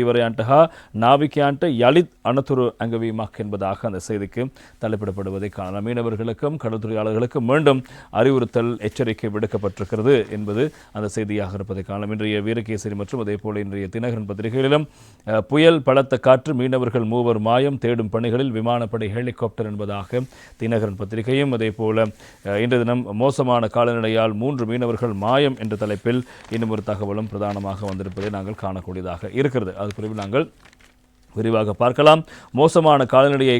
ಇವರೆಯಂಟ நாவிக்கையாண்ட யலித் அனதுரு அங்கவீமாக் என்பதாக அந்த செய்திக்கு தலைப்பிடப்படுவதை காணலாம் மீனவர்களுக்கும் கடற்தொழிலாளர்களுக்கும் மீண்டும் அறிவுறுத்தல் எச்சரிக்கை விடுக்கப்பட்டிருக்கிறது என்பது அந்த செய்தியாக இருப்பதை காணலாம் இன்றைய வீரகேசரி மற்றும் அதே போல இன்றைய தினகரன் பத்திரிகைகளிலும் அஹ், புயல் பலத்த காற்று மீனவர்கள் மூவர் மாயம் தேடும் பணிகளில் விமானப்படை ஹெலிகாப்டர் என்பதாக தினகரன் பத்திரிகையும் அதே போல அஹ், இன்றைய தினம் மோசமான காலநிலையால் மூன்று மீனவர்கள் மாயம் என்ற தலைப்பில் இன்னும் ஒரு தகவலும் பிரதானமாக வந்திருப்பதை நாங்கள் காணக்கூடியதாக இருக்கிறது அது குறித்து நாங்கள் விரிவாக பார்க்கலாம். மோசமான காலநிலையை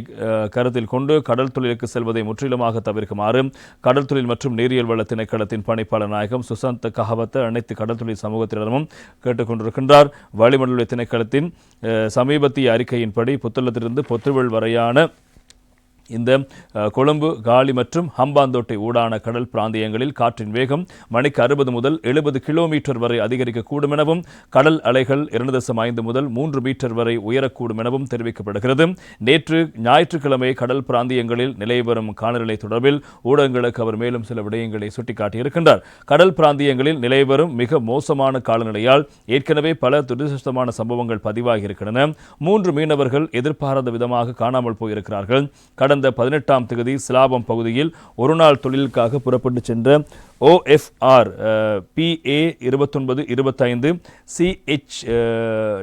கருத்தில் கொண்டு கடல் தொழிலுக்கு செல்வதை முற்றிலுமாக தவிர்க்குமாறு கடல் தொழில் மற்றும் நீரியல் வள திணைக்களத்தின் பணிப்பாளர் நாயகம் சுசாந்த் கஹவத் அனைத்து கடல் தொழில் சமூகத்தினரும் கேட்டுக்கொண்டிருக்கின்றார் வளிமண்டல திணைக்களத்தின் சமீபத்திய அறிக்கையின்படி புத்தளத்திலிருந்து பொத்துவல் வரையான இந்த கொழும்பு காலி மற்றும் ஹம்பாந்தோட்டை ஊடான கடல் பிராந்தியங்களில் காற்றின் வேகம் மணிக்கு அறுபது முதல் எழுபது கிலோமீட்டர் வரை அதிகரிக்கக்கூடும் எனவும் கடல் அலைகள் இரண்டு தசம் ஐந்து முதல் மூன்று மீட்டர் வரை உயரக்கூடும் எனவும் தெரிவிக்கப்படுகிறது. நேற்று ஞாயிற்றுக்கிழமை கடல் பிராந்தியங்களில் நிலை வரும் காலநிலை தொடர்பில் ஊடகங்களுக்கு அவர் மேலும் சில விடயங்களை சுட்டிக்காட்டியிருக்கின்றார். கடல் பிராந்தியங்களில் நிலை வரும் மிக மோசமான காலநிலையால் ஏற்கனவே பல துரதிருஷ்டமான சம்பவங்கள் பதிவாகியிருக்கின்றன. மூன்று மீனவர்கள் எதிர்பாராத விதமாக காணாமல் போயிருக்கிறார்கள். கடந்த பதினெட்டாம் தேதி சிலாபம் பகுதியில் ஒருநாள் தொழிலுக்காக புறப்பட்டு சென்ற ஓஎஃப்ஆர் பிஏ இருபத்தொன்பது இருபத்தைந்து சிஹெச்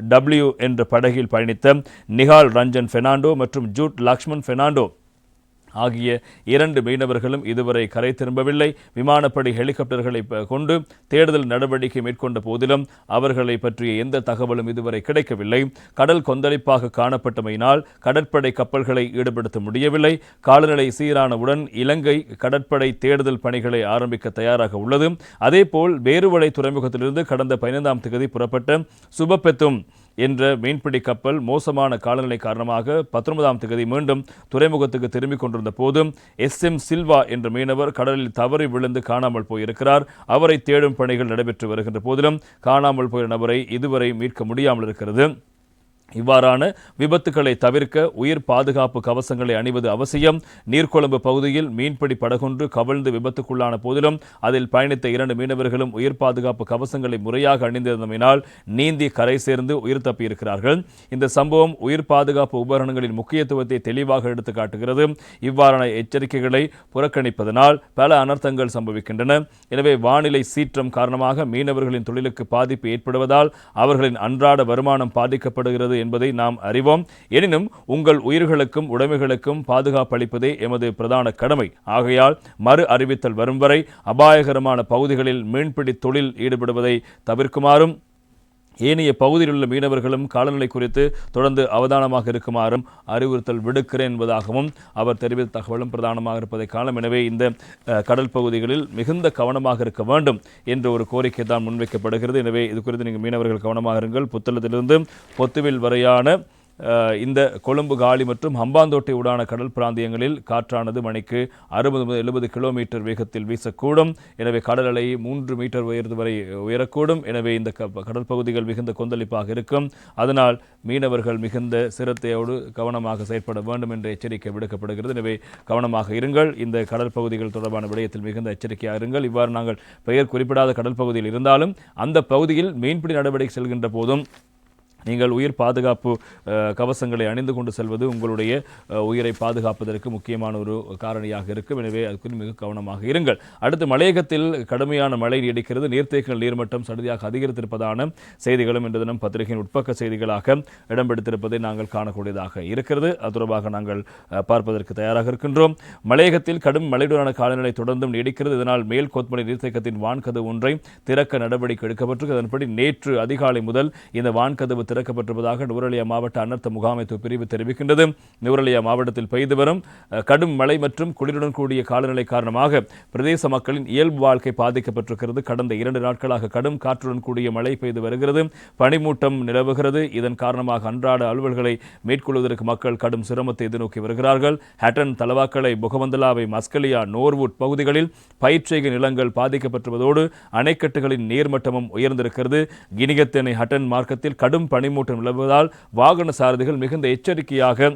டபிள்யூ என்ற படகில் பயணித்த நிகால் ரஞ்சன் ஃபெர்னாண்டோ மற்றும் ஜூட் லக்ஷ்மன் ஃபெர்னாண்டோ ஆகிய இரண்டு மீனவர்களும் இதுவரை கரை திரும்பவில்லை. விமானப்படை ஹெலிகாப்டர்களை கொண்டு தேடுதல் நடவடிக்கை மேற்கொண்ட போதிலும் அவர்களை பற்றிய எந்த தகவலும் இதுவரை கிடைக்கவில்லை. கடல் கொந்தளிப்பாக காணப்பட்டமையினால் கடற்படை கப்பல்களை ஈடுபடுத்த முடியவில்லை. காலநிலை சீரானவுடன் இலங்கை கடற்படை தேடுதல் பணிகளை ஆரம்பிக்க தயாராக உள்ளது. அதேபோல் வேறுவடை துறைமுகத்திலிருந்து கடந்த பதினைந்தாம் தேதி புறப்பட்ட சுபபெத்தும் என்ற மீன்பிடி கப்பல் மோசமான காலநிலை காரணமாக பத்தொன்பதாம் தேதி மீண்டும் துறைமுகத்துக்கு திரும்பிக் கொண்டிருந்த போதும் எஸ் எம் சில்வா என்ற மீனவர் கடலில் தவறி விழுந்து காணாமல் போயிருக்கிறார். அவரை தேடும் பணிகள் நடைபெற்று வருகின்ற போதிலும் காணாமல் போய நபரை இதுவரை மீட்க முடியாமல் இருக்கிறது. இவ்வாறான விபத்துக்களை தவிர்க்க உயிர் பாதுகாப்பு கவசங்களை அணிவது அவசியம். நீர்கொழும்பு பகுதியில் மீன்பிடி படகொன்று கவிழ்ந்து விபத்துக்குள்ளான போதிலும் அதில் பயணித்த இரண்டு மீனவர்களும் உயிர் பாதுகாப்பு கவசங்களை முறையாக அணிந்திருந்தமையினால் நீந்தி கரை சேர்ந்து உயிர் தப்பியிருக்கிறார்கள். இந்த சம்பவம் உயிர் பாதுகாப்பு உபகரணங்களின் முக்கியத்துவத்தை தெளிவாக எடுத்து காட்டுகிறது இவ்வாறான எச்சரிக்கைகளை புறக்கணிப்பதனால் பல அனர்த்தங்கள் சம்பவிக்கின்றன. எனவே வானிலை சீற்றம் காரணமாக மீனவர்களின் தொழிலுக்கு பாதிப்பு ஏற்படுவதால் அவர்களின் அன்றாட வருமானம் பாதிக்கப்படுகிறது என்பதை நாம் அறிவோம். எனினும் உங்கள் உயிர்களுக்கும் உடைமைகளுக்கும் பாதுகாப்பு அளிப்பதே எமது பிரதான கடமை. ஆகையால் மறு அறிவித்தல் வரும் வரை அபாயகரமான பகுதிகளில் மீன்பிடி தொழில் ஈடுபடுவதை தவிர்க்குமாறும் ஏனைய பகுதியில் உள்ள மீனவர்களும் காலநிலை குறித்து தொடர்ந்து அவதானமாக இருக்குமாறும் அறிவுறுத்தல் விடுக்கிறேன் என்பதாகவும் அவர் தெரிவித்த தகவலும் பிரதானமாக இருப்பதை காலம் எனவே இந்த கடல் பகுதிகளில் மிகுந்த கவனமாக இருக்க வேண்டும் என்ற ஒரு கோரிக்கை தான் முன்வைக்கப்படுகிறது. எனவே இது குறித்து நீங்கள் மீனவர்கள் கவனமாக இருங்கள். புத்தளத்திலிருந்து பொத்துவில் வரையான இந்த கொழும்பு காலி மற்றும் ஹம்பாந்தோட்டை ஊடான கடல் பிராந்தியங்களில் காற்றானது மணிக்கு அறுபது முதல் எழுபது கிலோமீட்டர் வேகத்தில் வீசக்கூடும். எனவே கடல் அலை மூன்று மீட்டர் உயர்ந்து வரை உயரக்கூடும். எனவே இந்த க- மிகுந்த கொந்தளிப்பாக இருக்கும். அதனால் மீனவர்கள் மிகுந்த சிரத்தையோடு கவனமாக செயற்பட வேண்டும் என்ற எச்சரிக்கை விடுக்கப்படுகிறது. எனவே கவனமாக இருங்கள். இந்த கடற்பகுதிகள் தொடர்பான விடயத்தில் மிகுந்த எச்சரிக்கையாக இருங்கள். இவ்வாறு நாங்கள் பெயர் குறிப்பிடாத கடல் பகுதியில் இருந்தாலும் அந்த பகுதியில் மீன்பிடி நடவடிக்கை செல்கின்ற போதும் நீங்கள் உயிர் பாதுகாப்பு கவசங்களை அணிந்து கொண்டு செல்வது உங்களுடைய உயிரை பாதுகாப்பதற்கு முக்கியமான ஒரு காரணியாக இருக்கும். எனவே அதுக்கு மிக கவனமாக இருங்கள். அடுத்து மலையகத்தில் கடுமையான மழை நீடிக்கிறது. நீர்த்தேக்கங்கள் நீர்மட்டம் சடுதியாக அதிகரித்திருப்பதான செய்திகளும் இன்று தினம் பத்திரிகையின் உட்பக்க செய்திகளாக இடம்பெடுத்திருப்பதை நாங்கள் காணக்கூடியதாக இருக்கிறது. அது தொடர்பாக நாங்கள் பார்ப்பதற்கு தயாராக இருக்கின்றோம். மலையகத்தில் கடும் மழையுடனான காலநிலை தொடர்ந்தும் நீடிக்கிறது. இதனால் மேல் கோத்மலை நீர்த்தேக்கத்தின் வான்கதவு ஒன்றை திறக்க நடவடிக்கை எடுக்கப்பட்டிருக்கு. அதன்படி நேற்று அதிகாலை முதல் இந்த வான்கதவு திறக்கப்பட்டிருப்பதாக நுவரலியா மாவட்ட அனர்த்த முகாமைத்துவ பிரிவு தெரிவிக்கின்றது. நுவரலியா மாவட்டத்தில் பெய்து வரும் கடும் மழை மற்றும் குளிருடன் கூடிய காலநிலை காரணமாக பிரதேச மக்களின் இயல்பு வாழ்க்கை பாதிக்கப்பட்டிருக்கிறது. கடந்த இரண்டு நாட்களாக கடும் காற்றுடன் கூடிய மழை பெய்து வருகிறது. பனிமூட்டம் நிலவுகிறது. இதன் காரணமாக அன்றாட அலுவல்களை மேற்கொள்வதற்கு மக்கள் கடும் சிரமத்தை எதிர்நோக்கி வருகிறார்கள். ஹட்டன் தலவாக்கலை புகவந்தலாவை மஸ்கலியா நோர்வுட் பகுதிகளில் பயிற்சிக நிலங்கள் பாதிக்கப்பட்டுவதோடு அணைக்கட்டுகளின் நீர்மட்டமும் உயர்ந்திருக்கிறது. கினிகத்தனை ஹட்டன் மார்க்கத்தில் கடும் பணி பனிமூட்டம் நிலவுவதால் வாகன சாரதிகள் மிகுந்த எச்சரிக்கையாக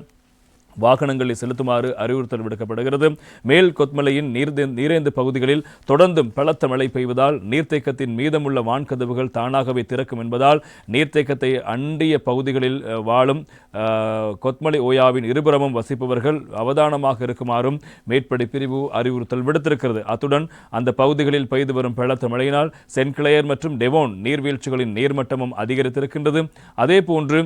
வாகனங்களை செலுத்துமாறு அறிவுறுத்தல் விடுக்கப்படுகிறது. மேல் கொத்மலையின் நீர்தே நீரேந்து பகுதிகளில் தொடர்ந்தும் பலத்த மழை பெய்வதால் நீர்த்தேக்கத்தின் மீதமுள்ள வான்கதவுகள் தானாகவே திறக்கும் என்பதால் நீர்த்தேக்கத்தை அண்டிய பகுதிகளில் வாழும் கொத்மலை ஓயாவின் இருபுறமும் வசிப்பவர்கள் அவதானமாக இருக்குமாறும் மேற்படி பிரிவு அறிவுறுத்தல் விடுத்திருக்கிறது. அத்துடன் அந்த பகுதிகளில் பெய்து வரும் பலத்த மழையினால் சென்கிளையர் மற்றும் டெவோன் நீர்வீழ்ச்சிகளின் நீர்மட்டமும் அதிகரித்திருக்கின்றது. அதே போன்று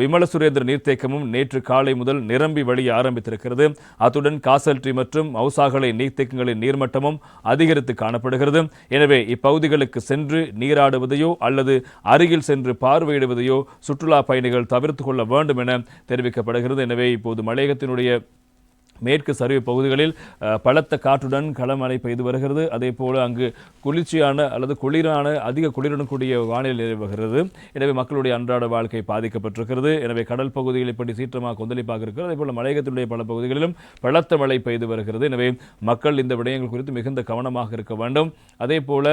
விமல சுரேந்திர நீர்த்தேக்கமும் நேற்று காலை முதல் நிரம்பி வழிய ஆரம்பித்திருக்கிறது. அத்துடன் காசல்ட்ரி மற்றும் மவுசாகலை நீர்த்தேக்கங்களின் நீர்மட்டமும் அதிகரித்து காணப்படுகிறது. எனவே இப்பகுதிகளுக்கு சென்று நீராடுவதையோ அல்லது அருகில் சென்று பார்வையிடுவதையோ சுற்றுலா பயணிகள் தவிர்த்து கொள்ள வேண்டும் என தெரிவிக்கப்படுகிறது. எனவே இப்போது மலையகத்தினுடைய மேற்கு சரிவு பகுதிகளில் பலத்த காற்றுடன் களமழை பெய்து வருகிறது. அதே போல அங்கு குளிர்ச்சியான அல்லது குளிரான அதிக குளிருடன் கூடிய வானிலை நிலவுகிறது எனவே மக்களுடைய அன்றாட வாழ்க்கை பாதிக்கப்பட்டிருக்கிறது. எனவே கடல் பகுதிகள் இப்படி சீற்றமாக கொந்தளிப்பாக இருக்கிறது. அதே போல மலையகத்தினுடைய பல பகுதிகளிலும் பலத்த மழை பெய்து வருகிறது. எனவே மக்கள் இந்த விடயங்கள் குறித்து மிகுந்த கவனமாக இருக்க வேண்டும். அதே போல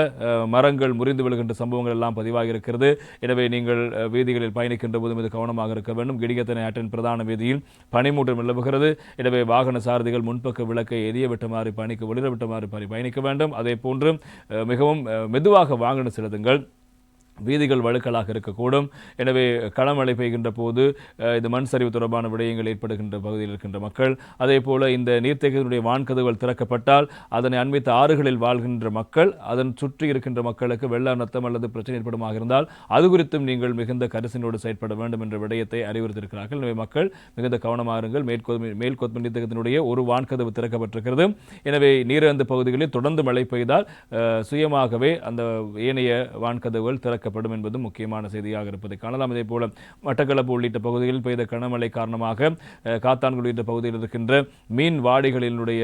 மரங்கள் முறிந்து விழுகின்ற சம்பவங்கள் எல்லாம் பதிவாகி இருக்கிறது. எனவே நீங்கள் வீதிகளில் பயணிக்கின்ற போது மிக கவனமாக இருக்க வேண்டும். கிடிகத்தனை ஆற்றின் பிரதான வீதியில் பனிமூட்டம் நிலவுகிறது. எனவே வாகன சாரதிகள் முன்பக்க விளக்கை எரிய விட்டமாறு பணிக்கு ஒளிரவிட்ட மாதிரி பயணிக்க வேண்டும். அதே போன்று மிகவும் மெதுவாக வாகனம் செலுத்துங்கள் வீதிகள் வழுக்கலாக இருக்கக்கூடும். எனவே களமழை பெய்கின்ற போது இது இந்த மண் சரிவு தொடர்பான விடயங்கள் ஏற்படுகின்ற பகுதியில் இருக்கின்ற மக்கள் அதே போல இந்த நீர்த்தேக்கத்தினுடைய வான்கதவுகள் திறக்கப்பட்டால் அதனை அண்மித்த ஆறுகளில் வாழ்கின்ற மக்கள் அதன் சுற்றி இருக்கின்ற மக்களுக்கு வெள்ள நத்தம் அல்லது பிரச்சனை ஏற்படுமாக இருந்தால் அது குறித்தும் நீங்கள் மிகுந்த கரிசனோடு செயற்பட வேண்டும் என்ற விடயத்தை அறிவுறுத்தியிருக்கிறார்கள். எனவே மக்கள் மிகுந்த கவனமாக இருங்கள். மேற்கொ மேல் நீர்த்தேக்கத்தினுடைய ஒரு வான்கதவு திறக்கப்பட்டிருக்கிறது எனவே நீரந்து பகுதிகளில் தொடர்ந்து மழை பெய்தால் சுயமாகவே அந்த ஏனைய வான்கதவுகள் திறக்க பாதிக்கப்படும் என்பதும் முக்கியமான செய்தியாக இருப்பதை காணலாம். இதே போல மட்டக்களப்பு உள்ளிட்ட பகுதிகளில் பெய்த கனமழை காரணமாக காத்தான்குடி உள்ளிட்ட பகுதியில் இருக்கின்ற மீன் வாடிகளினுடைய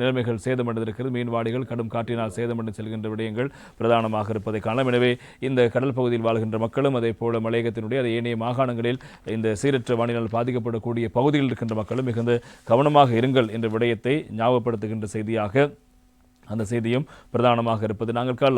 நிலைமைகள் சேதமடைந்திருக்கிறது. மீன் வாடிகள் கடும் காற்றினால் சேதமடைந்து செல்கின்ற விடயங்கள் பிரதானமாக இருப்பதை காணலாம். எனவே இந்த கடல் பகுதியில் வாழ்கின்ற மக்களும் அதே போல மலையகத்தினுடைய அது ஏனைய மாகாணங்களில் இந்த சீரற்ற வானிலால் பாதிக்கப்படக்கூடிய பகுதியில் இருக்கின்ற மக்களும் மிகுந்த கவனமாக இருங்கள் என்ற விடயத்தை ஞாபகப்படுத்துகின்ற செய்தியாக அந்த செய்தியும் பிரதானமாக இருப்பது. நாங்கள்